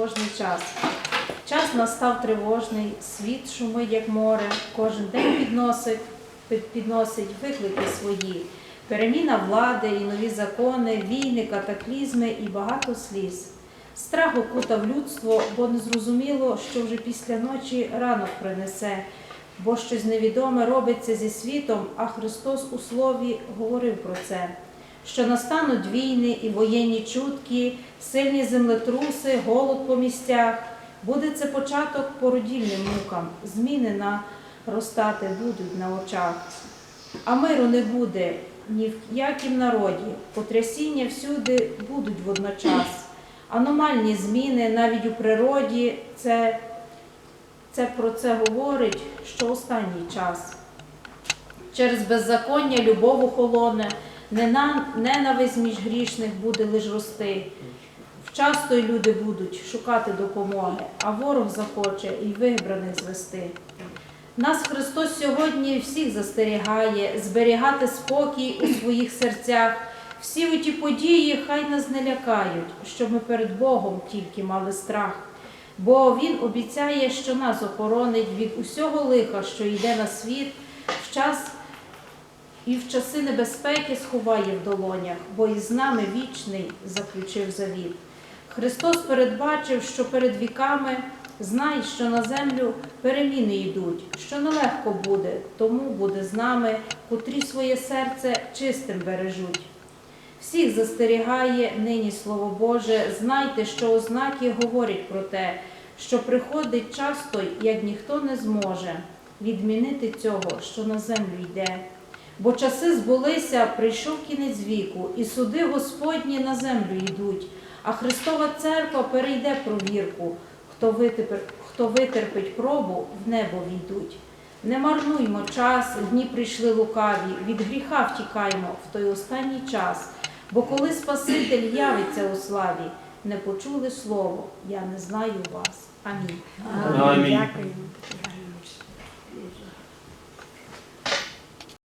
тривожний час. Час настав тривожний, світ шумить, як море, кожен день підносить, підносить виклики свої. Переміна влади і нові закони, війни, катаклізми і багато сліз. Страх окутав людство, бо не зрозуміло, що вже після ночі ранок принесе, бо щось невідоме робиться зі світом, а Христос у слові говорив про це. Що настануть війни і воєнні чутки, сильні землетруси, голод по місцях. Буде це початок породільним мукам, зміни наростати будуть на очах. А миру не буде ні в якім народі, потрясіння всюди будуть водночас. Аномальні зміни навіть у природі, це, це про це говорить, що останній час. Через беззаконня любов охолоне, ненависть між грішних буде лиш рости. Вчасно й люди будуть шукати допомоги, а ворог захоче і вибраних звести. Нас Христос сьогодні всіх застерігає зберігати спокій у своїх серцях. Всі ті події хай нас не лякають, щоб ми перед Богом тільки мали страх. Бо Він обіцяє, що нас охоронить від усього лиха, що йде на світ, в час і в часи небезпеки сховає в долонях, бо із нами вічний заключив завіт. Христос передбачив, що перед віками знай, що на землю переміни йдуть, що нелегко буде, тому буде з нами, котрі своє серце чистим бережуть. Всіх застерігає нині Слово Боже, знайте, що ознаки говорять про те, що приходить часто, як ніхто не зможе відмінити цього, що на землю йде. Бо часи збулися, прийшов кінець віку, і суди Господні на землю йдуть, а Христова церква перейде провірку. Хто витерпить, хто витерпить пробу, в небо війдуть. Не марнуймо час, дні прийшли лукаві, від гріха втікаймо в той останній час. Бо коли Спаситель явиться у славі, не почули слово, я не знаю вас. Амінь. Амінь. Дякую.